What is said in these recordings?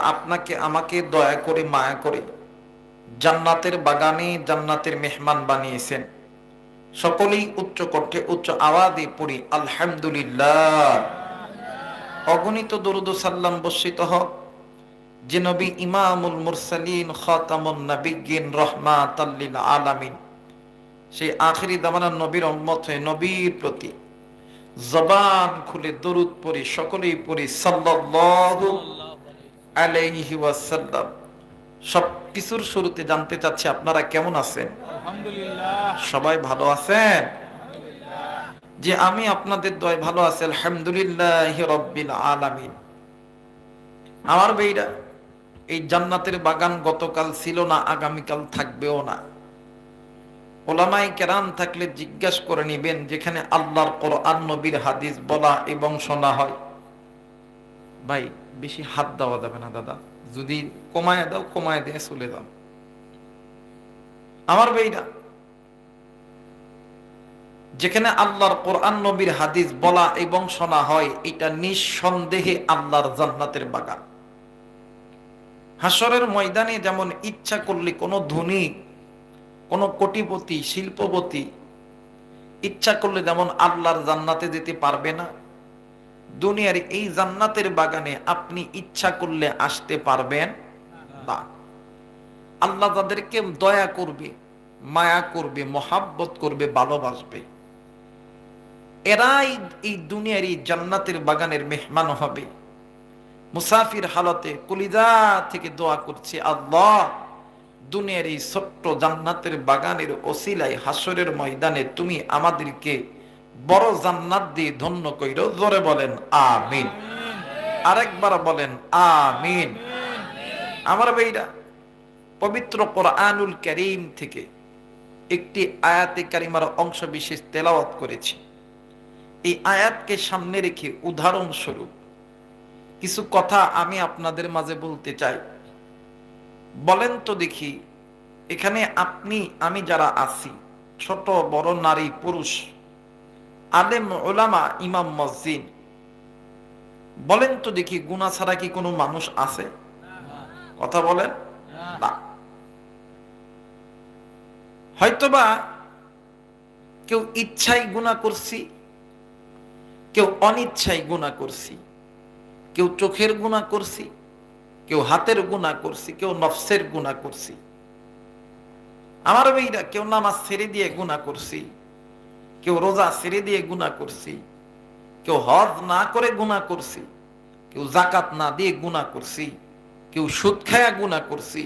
আপনাকে, আমাকে দয়া করে, মায়া করে জান্নাতের বাগানে জান্নাতের মেহমান বানিয়েছেন। সকলেই উচ্চ কণ্ঠে উচ্চ আওয়াজে পড়ি, আলহামদুলিল্লাহ। অগণিত দরুদ সাল্লাম বর্ষিত হোক। যে নবী ইমামুল মুরসালিন খাতামুন নবিগিন রহমাতাল্লিল আলামিন। সেই আখেরি দামানা নবীর উম্মত হয়ে নবীর প্রতি জবান খুলে দরুদ পড়ি, সকলেই পড়ি, সাল্লাল্লাহু আলাইহি ওয়াসাল্লাম। সব কিছুর শুরুতে জানতে চাচ্ছি আপনারা কেমন আছেন? সবাই ভালো আছেন? যে আমি আপনাদের দয় ভালো আছি আলহামদুলিল্লাহ রব্বিল আলামিন। আমার বেইরা এই জান্নাতের বাগান গতকাল ছিল না আগামীকাল থাকবেও না। ওলামাই কেরাম থাকলে জিজ্ঞাসা করে নিবেন যেখানে আল্লাহর কোরআন নবীর হাদিস বলা এবং শোনা হয়। ভাই বেশি হাত দেওয়া যাবে না, দাদা। যদি কমায় দাও, কমায় দিয়ে চলে যাও। আমার বেইরা যেখানে আল্লাহর কোরআন, নবীর হাদিস বলা এবং শোনা হয়, এটা নিঃসন্দেহে আল্লাহর জান্নাতের বাগান। হাসরের ময়দানে যেমন ইচ্ছা করলে কোনো ধনী, কোনো কোটিপতি, শিল্পপতি, ইচ্ছা করলে যেমন আল্লাহর জান্নাতে যেতে পারবে না দুনিয়ার এই জান্নাতের বাগানে আপনি ইচ্ছা করলে আসতে পারবেন না। আল্লাহ তাদেরকে দয়া করবে, মায়া করবে, মহাব্বত করবে, ভালোবাসবে। এরাই এই দুনিয়ার এই জান্নাতের বাগানের মেহমান হবে। মুসাফির হালতে কলিজা থেকে দোয়া করছে, আল্লাহ, দুনিয়ার এই ছোট্ট জান্নাতের বাগানের ওসিলাই হাসরের ময়দানে তুমি আমাদেরকে বড় জান্নাত দিয়ে ধন্য কইর, জোরে বলেন, আমিন। আরেকবার বলেন, আমিন। আমার ভাইরা, পবিত্র কোরআনুল করিম থেকে একটি আয়াতে কারিমার অংশ বিশেষ তেলাওয়াত করেছি। এই আয়াতকে সামনে রেখে উদাহরণস্বরূপ কিছু কথা আমি আপনাদের মাঝে বলতে চাই। বলেন তো দেখি, এখানে আপনি, আমি যারা আছি, ছোট, বড়, নারী, পুরুষ আলেম ওলামা ইমাম, মসজিদ। বলেন তো দেখি গুণা ছাড়া কি কোনো মানুষ আছে? কথা বলেন? না। হয়তোবা কেউ ইচ্ছাই গুণা করছি, কেউ অনিচ্ছাই গুণা করছি, কেউ চোখের গুণা করছি, কেউ হাতের গুণা করছি, কেউ নফসের গুণা করছি। আমার মেয়েরা কেউ নামাজ ছেড়ে দিয়ে গুণা করছি। কেউ রোজা ছেড়ে দিয়ে গুণা করছি, কেউ হজ না করে গুণা করছি, কেউ জাকাত না দিয়ে গুণা করছি, কেউ সুদ খায়া গুণা করছি,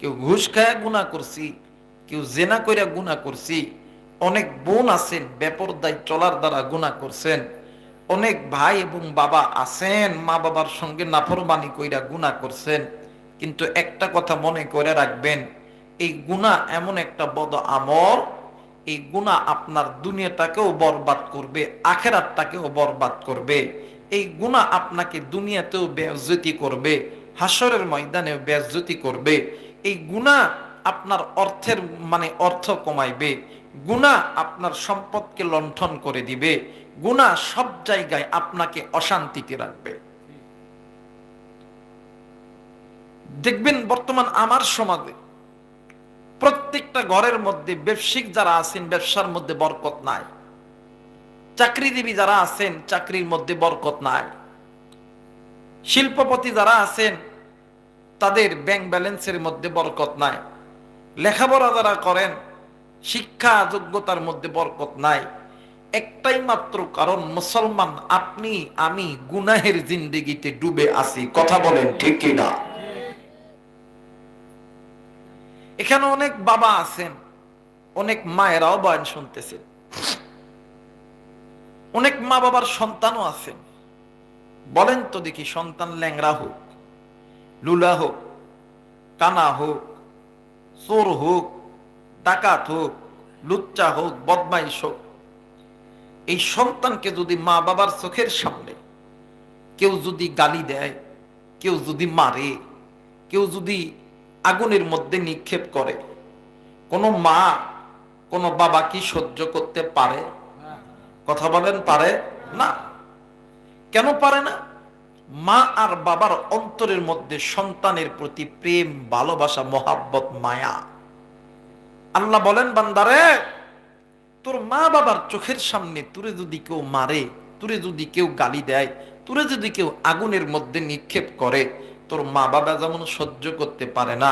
কেউ ঘুষ খায়া গুণা করছি, কেউ জেনা কইরা গুণা করছি, অনেক বোন আছেন, বেপরদায় চলার দ্বারা গুণা করছেন, অনেক ভাই এবং বাবা আছেন, মা বাবার সঙ্গে নাফরমানি কইরা গুণা করছেন, কিন্তু একটা কথা মনে করে রাখবেন, এই গুণা এমন একটা বদ আমল এই গুণা আপনার দুনিয়াটাকেও বরবাদ করবে, আখেরাতটাকেও বরবাদ করবে। এই গুণা আপনাকে দুনিয়াতেও বেজ্জতি করবে হাসরের ময়দানেও বেজ্জতি করবে। এই গুণা আপনার অর্থের মানে অর্থ কমাইবে গুণা আপনার সম্পদকে লণ্ঠন করে দিবে গুণা সব জায়গায় আপনাকে অশান্তিতে রাখবে। দেখবেন বর্তমান আমার সমাজে প্রত্যেকটা ঘরের মধ্যে ব্যবসায়িক যারা আছেন, ব্যবসার মধ্যে বরকত নাই। চাকরিজীবী যারা আছেন, চাকরির মধ্যে বরকত নাই। শিল্পপতি যারা আছেন, তাদের ব্যাংক ব্যালেন্সের মধ্যে বরকত নাই। লেখাপড়া যারা করেন, শিক্ষা যোগ্যতার মধ্যে বরকত নাই। একটাই মাত্র কারণ, মুসলমান আপনি, আমি গুনাহের জিন্দিগিতে ডুবে আছি। কথা বলেন ঠিক কিনা? এখানে অনেক বাবা আছেন, অনেক মায়েরাও বয়ান শুনতেছেন। অনেক মা বাবার সন্তানও আছেন। বলেন তো দেখি সন্তান ল্যাংরা হোক, লুলা হোক, কানা হোক, চোর হোক, ডাকাত হোক, লুচ্চা হোক, বদমাইশ হোক, এই সন্তানকে যদি মা বাবার চোখের সামনে কেউ যদি গালি দেয়, কেউ যদি মারে, কেউ যদি আগুনের মধ্যে নিক্ষেপ করে। কোনো মা কোনো বাবা কি সহ্য করতে পারে? কথা বলেন, পারে না। কেন পারে না? মা আর বাবার অন্তরের মধ্যে সন্তানের প্রতি প্রেম, ভালোবাসা, মহাব্বত, মায়া। আল্লাহ বলেন, বান্দারে, তোর মা বাবার চোখের সামনে তুরে যদি কেউ মারে, তুরে যদি কেউ গালি দেয়, তুরে যদি কেউ আগুনের মধ্যে নিক্ষেপ করে তোর মা বাবা যেমন সহ্য করতে পারে না,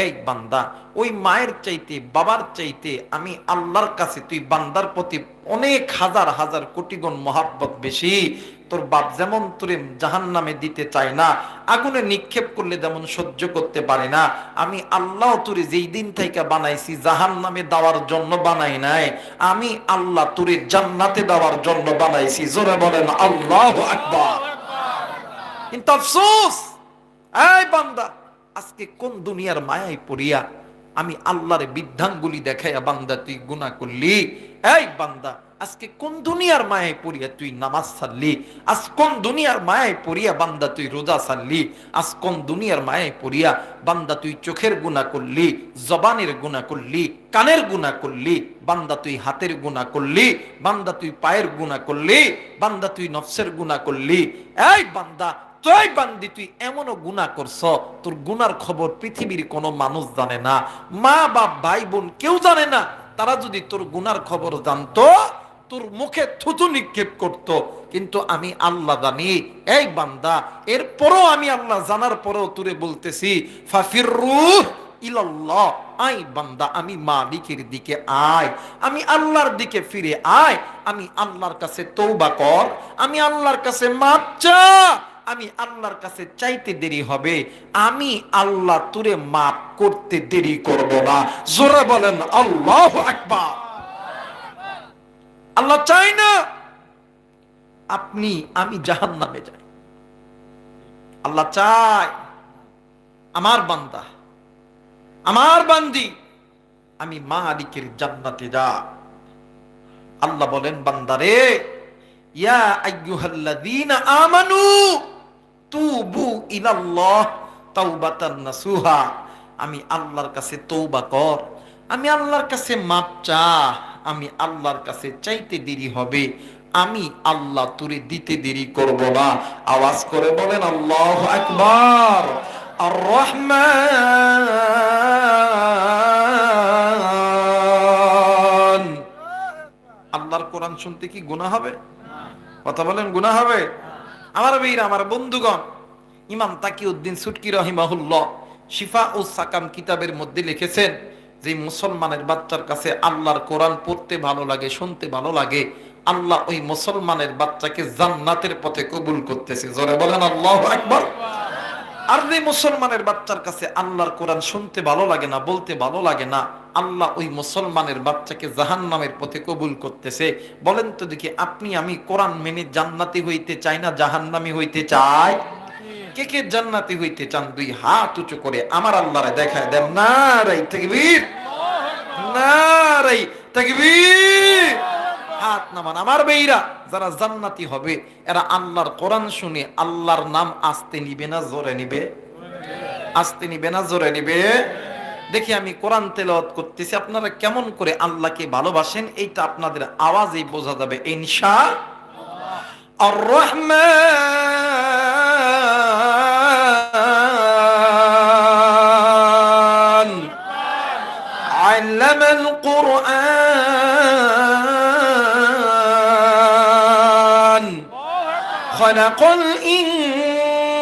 এই বান্দা, ওই মায়ের চাইতে, বাবার চাইতে আমি আল্লাহর কাছে, তুই বান্দার প্রতি অনেক হাজার হাজার কোটি গুণ মহাব্বত বেশি। তোর বাপ যেমন তোরে জাহান নামে দিতে চায় না, আগুনে নিক্ষেপ করলে যেমন সহ্য করতে পারে না, আমি আল্লাহ তোরে যেই দিন থেকে বানাইছি জাহান নামে দেওয়ার জন্য বানাই নাই, আমি আল্লাহ তোরে জান্নাতে দেওয়ার জন্য বানাইছি। জোরে বলেন, আল্লাহ আকবার। কিন্তু আফসোস এই বান্দা, আজকে কোন দুনিয়ার মায়ায় পড়িয়া আমি আল্লাহর বিধানগুলি দেখাইয়া বান্দা তুই গুনাহ করলি? এই বান্দা, আজকে কোন দুনিয়ার মায়ায় পড়িয়া তুই নামাজ সারলি? আজ কোন দুনিয়ার মায়ায় পড়িয়া বান্দা তুই রোজা সারলি? আজ কোন দুনিয়ার মায়ায় পড়িয়া বান্দা তুই চোখের গুণা করলি, জবানের গুণা করলি, কানের গুণা করলি? বান্দা তুই হাতের গুণা করলি, বান্দা তুই পায়ের গুণা করলি, বান্দা তুই নফসের গুণা করলি। এই বান্দা তুই বান্দি, তুই এমনও গুণা করছ? তোর গুনার খবর পৃথিবীর কোনো মানুষ জানে না। মা, বাপ, ভাই, বোন কেউ জানে না। তারা যদি তোর গুনার খবর জানতো, তোর মুখে থুতু নিক্ষেপ করত। কিন্তু আমি আল্লাহ জানি, এই বান্দা, এরপরও আমি আল্লাহ জানার পরেও তুরে বলতেছি ফাফির রুহ ইলাল্লাহ আই বান্দা, আমি মালিকের দিকে আয়। আমি আল্লাহর দিকে ফিরে আয়। আমি আল্লাহর কাছে তৌবা কর। আমি আল্লাহর কাছে মাপ চা। আমি আল্লাহর কাছে চাইতে দেরি হবে, আমি আল্লাহ তুরে মাপ করতে দেরি করব না। জোরে বলেন, আল্লাহ আকবার। আল্লাহ চাই না আপনি, আমি জাহান নামে যাই। আল্লাহ চাই আমার বান্দা, আমার বান্দি, আমি মালিকের জান্নাতে যা। আল্লাহ বলেন, বান্দারে, ইয়া আইয়ুহাল্লাযীনা আমানু তুবু ইলাল্লাহ নাসুহা। আমি আল্লাহর কাছে তৌবা কর। আমি আল্লাহর কাছে মাপ চা। আমি আল্লাহর কাছে চাইতে দেরি হবে। আমি আল্লাহ তুরে দিতে দেরি করব না। আওয়াজ করে বলেন, আল্লাহ রহমান। আল্লাহর কোরআন শুনতে কি গুনাহ হবে? কথা বলেন, গুনাহ হবে? আমার বীর, আমার বন্ধুগণ, ইমাম তাকিউদ্দিন সুটকি রহিমাহুল্লাহ শিফা ও সাকাম কিতাবের মধ্যে লিখেছেন, যে মুসলমানের বাচ্চার কাছে আল্লাহর কোরআন পড়তে ভালো লাগে, শুনতে ভালো লাগে, আল্লাহ ওই মুসলমানের বাচ্চাকে জান্নাতের পথে কবুল করতেছে। জোরে বলেন, আল্লাহ আকবার। আর মুসলমানের বাচ্চার কাছে আল্লাহর কোরআন শুনতে ভালো লাগে না, বলতে ভালো লাগে না, আল্লাহ ওই মুসলমানের বাচ্চাকে জাহান নামের পথে কবুল করতেছে। বলেন তো দেখি, আপনি, আমি কোরআন মেনে জান্নাতি হইতে চাই না, জাহান্নামি হইতে চাই? কে কে জান্নাতি হইতে চান? দুই হাত উঁচু করে আমার আল্লাহরে দেখায় দেন। না রাই তাকবীর। না রাই তাকবীর। হাত নামান আমার বেইরা যারা জান্নাতি হবে এরা আল্লাহর কোরআন শুনে আল্লাহর নাম আসতে নিবে না জোরে নিবে আসতে নিবে না জোরে নিবে দেখি আমি কোরআন তেলত করতেছি আপনারা কেমন করে আল্লাহকে ভালোবাসেন এইটা আপনাদের আওয়াজেই বোঝা যাবে ইনশা আর রহমান আল্লামাল কোরআন خلق الإنسان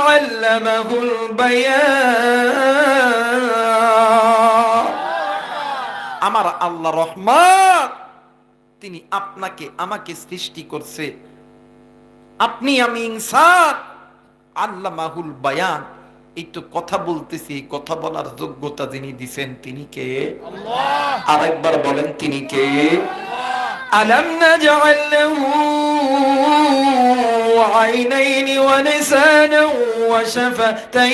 علمه البيان আমার আল্লাহ রহমান তিনি আপনাকে আমাকে সৃষ্টি করছে আপনি আমি ইনসান আল্লাহ মাহুল বায়ান এই তো কথা বলতেছি এই কথা বলার যোগ্যতা যিনি দিছেন তিনি কে আরেকবার বলেন তিনি কে ألم نجعل له عينين ولسانا وشفتين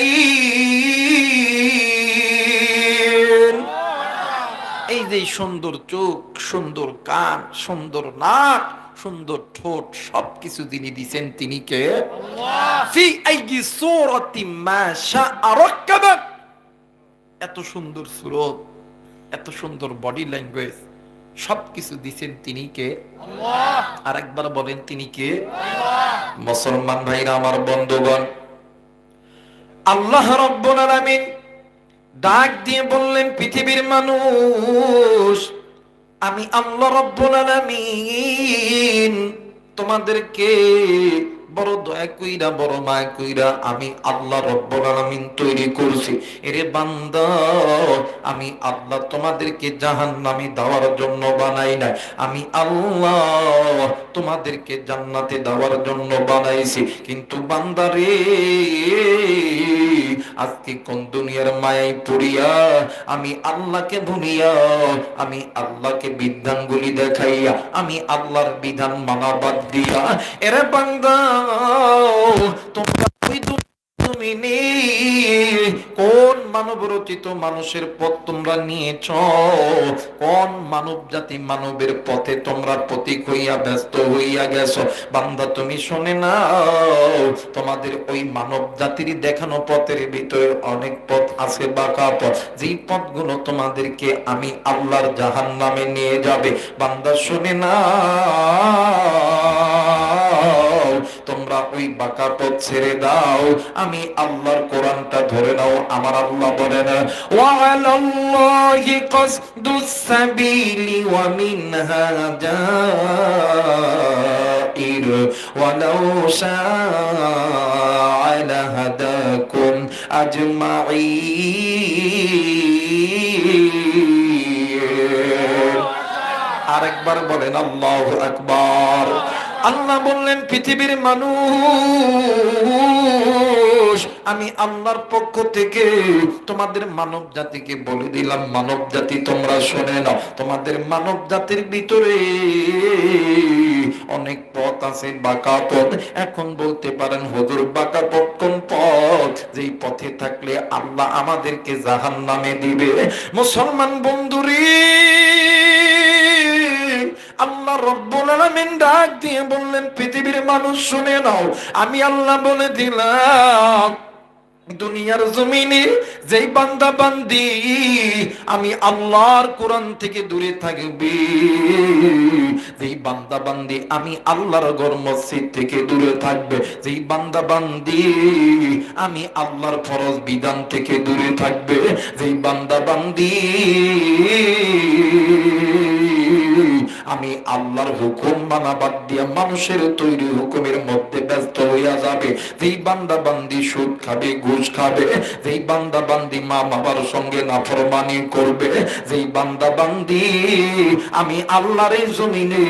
এই যে সুন্দর চোখ সুন্দর কান সুন্দর নাক সুন্দর ঠোঁট সবকিছু যিনি দিছেন তিনি কে ফি আইয়ি সূরাতিন মা শাআ রাক্কাবাক এত সুন্দর সুরত এত সুন্দর বডি ল্যাঙ্গুয়েজ সবকিছু দিছেন তিনি কে? আর একবার বলেন তিনি কে? মুসলমান ভাইরা, আমার বন্ধুগণ, আল্লাহ রব্বুল ডাক দিয়ে বললেন, পৃথিবীর মানুষ, আমি আল্লাহ রব্বুল আলামিন তোমাদেরকে বড় দয়া কইরা, বড় মায়া কইরা আমি আল্লাহ রব্বুল আলামিন তৈরি করছি। এরে বান্দা, আমি আল্লাহ তোমাদেরকে জাহান্নামে দেওয়ার জন্য বানাই নাই। আমি আল্লাহ তোমাদেরকে জান্নাতে দেওয়ার জন্য বানাইছি। কিন্তু বান্দারে আজকে কোন দুনিয়ার মায়ায় পড়িয়া আমি আল্লাহকে ভুলিয়া, আমি আল্লাহকে বিধানগুলি দেখাইয়া, আমি আল্লাহর বিধান মানা বাদ দিয়া, এরে বান্দা, তোমরা তুমি কোন মানব রচিত মানুষের পথ তোমরা নিয়েছ? কোন মানব জাতি মানবের পথে তোমরা প্রতীক হইয়া ব্যস্ত হইয়া গেছো? বান্দা, তুমি শুনে না তোমাদের ওই মানব জাতির দেখানো পথের ভিতরে অনেক পথ আছে, বাঁকা পথ। যেই পথগুলো তোমাদেরকে আমি আল্লাহর জাহান নামে নিয়ে যাবে। বান্দা, শুনে না ওই বাঁকা পথ ছেড়ে দাও। আমি আল্লাহর কোরআনটা ধরে নাও, আমার আল্লাহ বলেন, ওয়ালাল্লাহি কসদুস সাবিলি ওয়া মিনহা জাইর আরেকবার বলেন, আল্লাহু আকবার। আল্লাহ বললেন, পৃথিবীর মানুষ, আমি আল্লাহর পক্ষ থেকে তোমাদের মানব জাতিকে বলে দিলাম, মানব জাতি তোমরা শোনে না তোমাদের মানব জাতির ভিতরে অনেক পথ আছে, বাঁকা পথ। এখন বলতে পারেন, হুজুর, বাঁকা পথ কোন পথ? যেই পথে থাকলে আল্লাহ আমাদেরকে জাহান নামে দিবে। মুসলমান বন্ধুরী আল্লাহ রব্বুল আলামিন ডাক দিয়ে বললেন, পৃথিবীর মানুষ শুনে নাও, আমি আল্লাহ বলে দিলাম, দুনিয়ার জমিনে যেই বান্দা বান্দি, আমি আল্লাহর কোরআন থেকে দূরে থাকবে। যেই বান্দা বান্দি, আমি আল্লাহর ঘর মসজিদ থেকে দূরে থাকবে। যেই বান্দা বান্দি, আমি আল্লাহর ফরজ বিধান থেকে দূরে থাকবে। যেই বান্দা বান্দি আমি আল্লাহর হুকুম মানা বাদ দিয়া মানুষের তৈরি হুকুমের মধ্যে ব্যস্ত হইয়া যাবে। যেই বান্দা বান্দি সুদ খাবে, ঘুষ খাবে, যেই বান্দা বান্দি মা বাবার সঙ্গে নাফরমানি করবে, যেই বান্দা বান্দি আমি আল্লাহর জমিনে,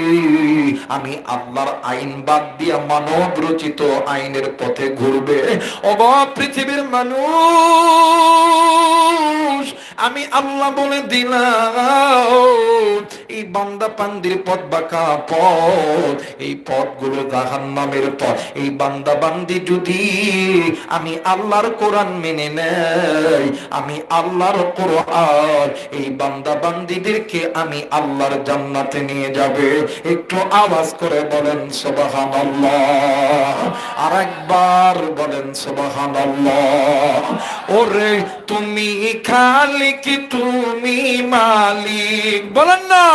আমি আল্লাহর আইন বাদ দিয়া মানব রচিত আইনের পথে ঘুরবে। অব পৃথিবীর মানুষ, আমি আল্লাহ বলে দিলাম, এই বান্দা পান্দির পথ বাঁকা পথ? এই পথগুলো জাহান নামের পথ। এই বান্দা বান্দি যদি আমি আল্লাহর কোরআন মেনে নেই, আমি আল্লাহর কোরআন, এই বান্দা বান্দিদেরকে আমি আল্লাহর জান্নাতে নিয়ে যাবে। একটু আওয়াজ করে বলেন, সুবহানাল্লাহ। আর একবার বলেন, সুবহানাল্লাহ। ওরে তুমি খালিক, তুমি মালিক। বলেন না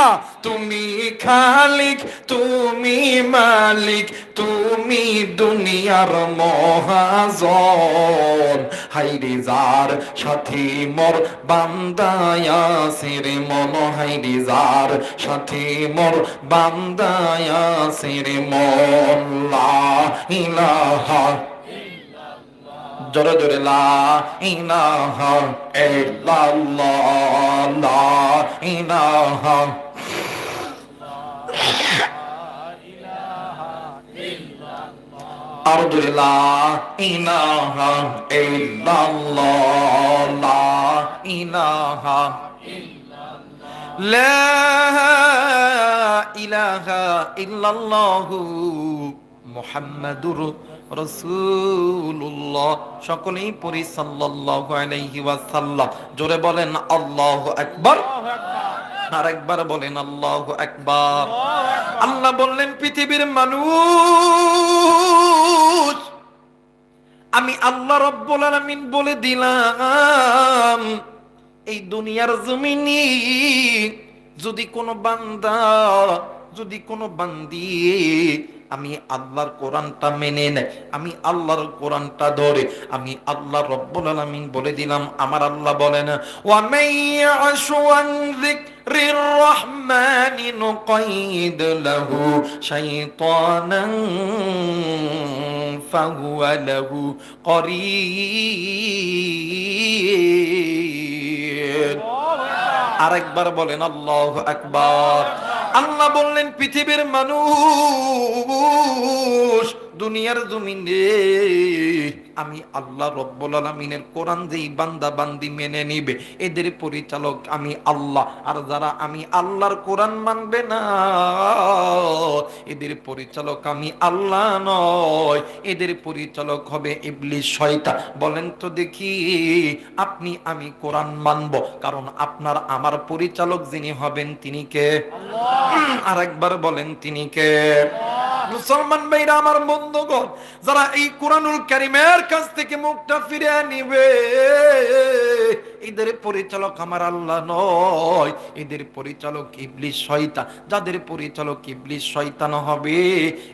তুমি খালিক, তুমি মালিক, তুমি দুনিয়ার মহাজন। হাইরে যার সাথে মোর বান্দায়া সিরে মন হাইরে যার সাথে মোর বান্দায়া সিরে মন। ইলাহা জোরে জোরে লা ইলাহা ইল্লাল্লাহ, লা ইলাহা আর জোরে লা ইলাহা ইল্লাল্লাহ, লা ইলাহা লা ইলাহা ইল্লাল্লাহু মুহাম্মাদুর রাসূলুল্লাহ। সকলেই সাল্লাল্লাহু আলাইহি ওয়াসাল্লাম। জোরে বলেন, আল্লাহু আকবার। আর একবার বলেন, আল্লাহু আকবার। আল্লাহ বললেন, পৃথিবীর মানুষ আমি আল্লাহ রব্বুল আলামিন বলে দিলাম, এই দুনিয়ার জমিনি যদি কোনো বান্দা, যদি কোনো বান্দি আমি আল্লাহর কোরআনটা মেনে নেয় আমি আল্লাহর কোরআনটা ধরে। আমি আল্লাহ রব্বুল আলামিন বলে দিলাম, আমার আল্লাহ লাহু করিন আরেকবার বলেন, আল্লাহ আকবার। আল্লাহ বললেন পৃথিবীর মানুষ দুনিয়ার জমিনে আমি আল্লাহ রব্বুল আলমিনের কোরআন যেই বান্দা বান্দি মেনে নিবে এদের পরিচালক আমি আল্লাহ। আর যারা আমি আল্লাহর কোরআন মানবে না এদের পরিচালক আমি আল্লাহ নয়। এদের পরিচালক হবে ইবলিশ শয়তা বলেন তো দেখি আপনি আমি কোরআন মানব কারণ আপনার আমার পরিচালক যিনি হবেন তিনি কে? আর একবার বলেন তিনি কে? মুসলমান ভাইরা আমার বন্ধুগণ, যারা এই কোরআনুল কারিমের কাছ থেকে মুখটা ফিরে নিবে, এদের পরিচালক আমার আল্লাহ নয়। এদের পরিচালক যাদের পরিচালক ইবলিশ শয়তান হবে,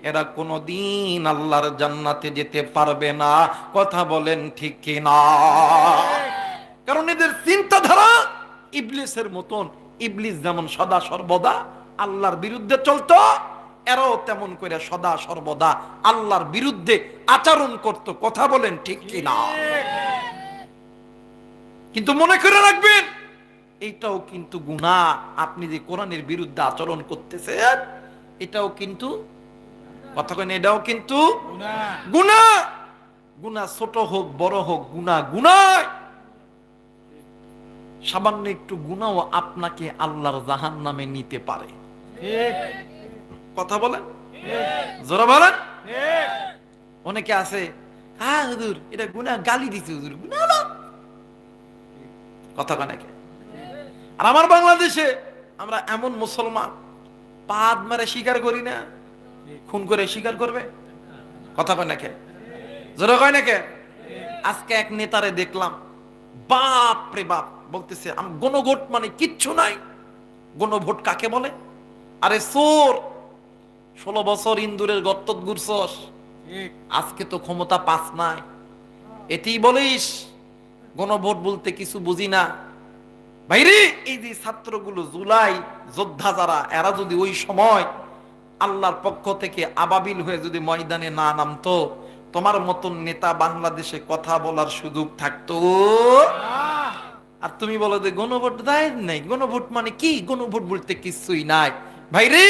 এরা কোনোদিন আল্লাহর জান্নাতে যেতে পারবে না। কথা বলেন ঠিক কিনা? কারণ এদের চিন্তাধারা ইবলিসের মতন। ইবলিস যেমন সদা সর্বদা আল্লাহর বিরুদ্ধে চলতো এরাও তেমন করে সদা সর্বদা আল্লাহর বিরুদ্ধে আচরণ করত। কথা বলেন ঠিক কিনা? কিন্তু মনে করে রাখবেন এইটাও কিন্তু গুণা আপনি যে কোরআনের বিরুদ্ধে আচরণ করতেছেন, এটাও কিন্তু কথা কেন এটাও কিন্তু গুণা গুণা ছোট হোক, বড় হোক গুণা গুণায় সামান্য একটু গুণাও আপনাকে আল্লাহর জাহান নামে নিতে পারে। কথা বলেন? জোরা বলেন? অনেকে আছে হ্যাঁ হুজুর, এটা গুণা গালি দিছে হুজুর গুণা না। কথা কানাকে আর আমার বাংলাদেশে আমরা এমন মুসলমান, পাদ মারে স্বীকার করি না, খুন করে স্বীকার করবে? কথা কয় নাকে? জোরা কয় নাকে? আজকে এক নেতারে দেখলাম, বাপ রে বাপ, বলতেছে, আম গণভোট মানে কিচ্ছু নাই। গণভোট কাকে বলে? আরে সোর ষোলো বছর ইন্দুরের গর্ত ঘুরছস আজকে তো ক্ষমতা পাস নাই। এটি বলিস গণভোট বলতে কিছু বুঝি না। ভাইরে এই যে ছাত্রগুলো জুলাই যোদ্ধা যারা এরা যদি ওই সময় আল্লাহর পক্ষ থেকে আবাবিল হয়ে যদি ময়দানে না নামতো তোমার মতন নেতা বাংলাদেশে কথা বলার সুযোগ থাকতো। আর তুমি বলো যে গণভোট দেয় নাই। গণভোট মানে কি? গণভোট বলতে কিছুই নাই। ভাইরে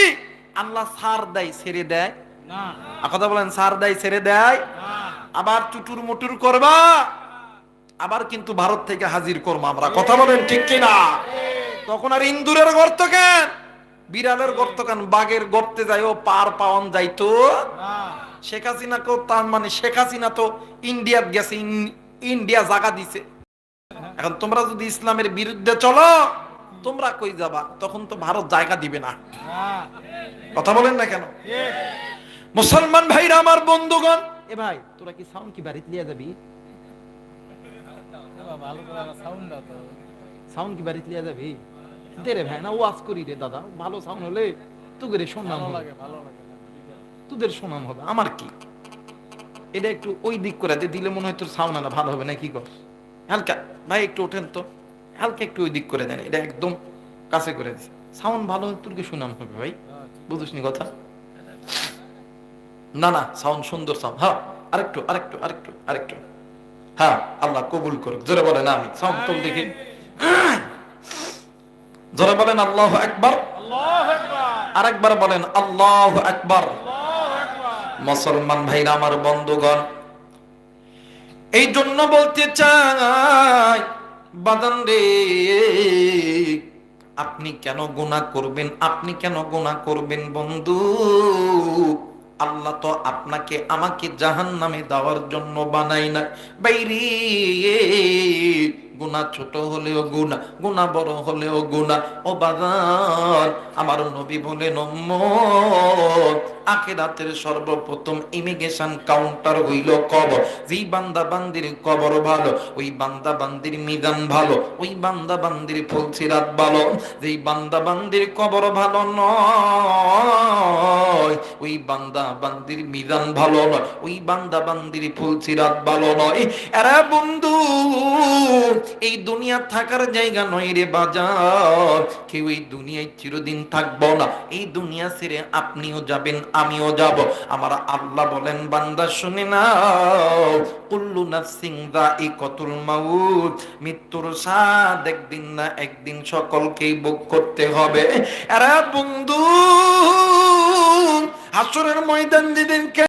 আল্লাহ সার দেয় ছেড়ে দেয়। কথা বলেন সার দেয় ছেড়ে দেয়। আবার টুটুর মুটুর করবা। আবার কিন্তু ভারত থেকে হাজির করব আমরা। কথা বলেন ঠিক কিনা? তখন আর ইন্দুরের গর্ত কেন? বিড়ালের গর্ত কেন? বাঘের গর্তে যাই ও পার পাওয়ান যাইতো শেখ হাসিনা কেউ তার মানে শেখ হাসিনা তো ইন্ডিয়াত গেছে ইন্ডিয়া জাগা দিছে। এখন তোমরা যদি ইসলামের বিরুদ্ধে চলো তোমরা কই যাবা? তখন তো ভারত জায়গা দিবে না। কথা বলেন না কেন? মুসলমান ভাইরা আমার বন্ধুগণ। এ ভাই তোরা কি সাউন্ড কি বাড়িতে নিয়ে যাবি? সাউন্ড দাও তো। সাউন্ড কি বাড়িতে নিয়ে যাবি? দে রে ভাই না ওয়াজ করি রে দাদা। ভালো সাউন্ড হলে তোদের সুনাম ভালো হবে। তোদের সুনাম হবে। আমার কি? এটা একটু ওই দিক করে দে দিলে মনে হয় তোর সাউন্ড আনা ভালো হবে না কি কর? হালকা ভাই একটু ওঠেন তো। হালকা একটু ওই দিক করে দেন এটা একদম কাছে করে দিস সাউন্ড ভালো তোর কি সুনাম হবে ভাই। বুঝিস নি কথা? না না সাউন্ড সুন্দর সাউন্ড। হ্যাঁ আরেকটু আরেকটু আরেকটু আরেকটু। হ্যাঁ আল্লাহ কবুল করুক। জোরে বলেন আমি সাউন্ড তোল দেখি। জোরে বলেন আল্লাহ একবার আরেকবার বলেন আল্লাহ একবার মুসলমান ভাইরা আমার বন্ধুগণ এই জন্য বলতে চাই বাদান রে। আপনি কেন গুণা করবেন? আপনি কেন গুণা করবেন বন্ধু? আল্লাহ তো আপনাকে আমাকে জাহান নামে দেওয়ার জন্য বানাই না বাইরে গুণা ছোট হলেও গুণা গুণা বড় হলেও গুণা। ও বাজার, আমার নবী বলেন আখেরাতের সর্বপ্রথম ইমিগ্রেশন কাউন্টার হইল কবর। যেই বান্দা বান্দির কবর ভালো, ওই বান্দা বান্দির মিজান ভালো, ওই বান্দা বান্দির ফুলসিরাত ভালো। যেই বান্দা বান্দির কবর ভালো নয়, ওই বান্দা বান্দির মিজান ভালো নয়, ওই বান্দা বান্দির ফুলসিরাত ভালো নয়। এরা বন্ধু এই দুনিয়া থাকার জায়গা নয় রে বাজার। কেউ এই দুনিয়ায় চিরদিন থাকব না। এই দুনিয়া ছেড়ে আপনিও যাবেন, আমিও যাব। আমার আল্লাহ বলেন, বান্দা শুনে না কুল্লু নাফসিং যায়িকাতুল মাউত। মৃত্যুর স্বাদ একদিন না একদিন সকলকেই ভোগ করতে হবে। এরা বন্ধু, হাসরের ময়দান যেদিন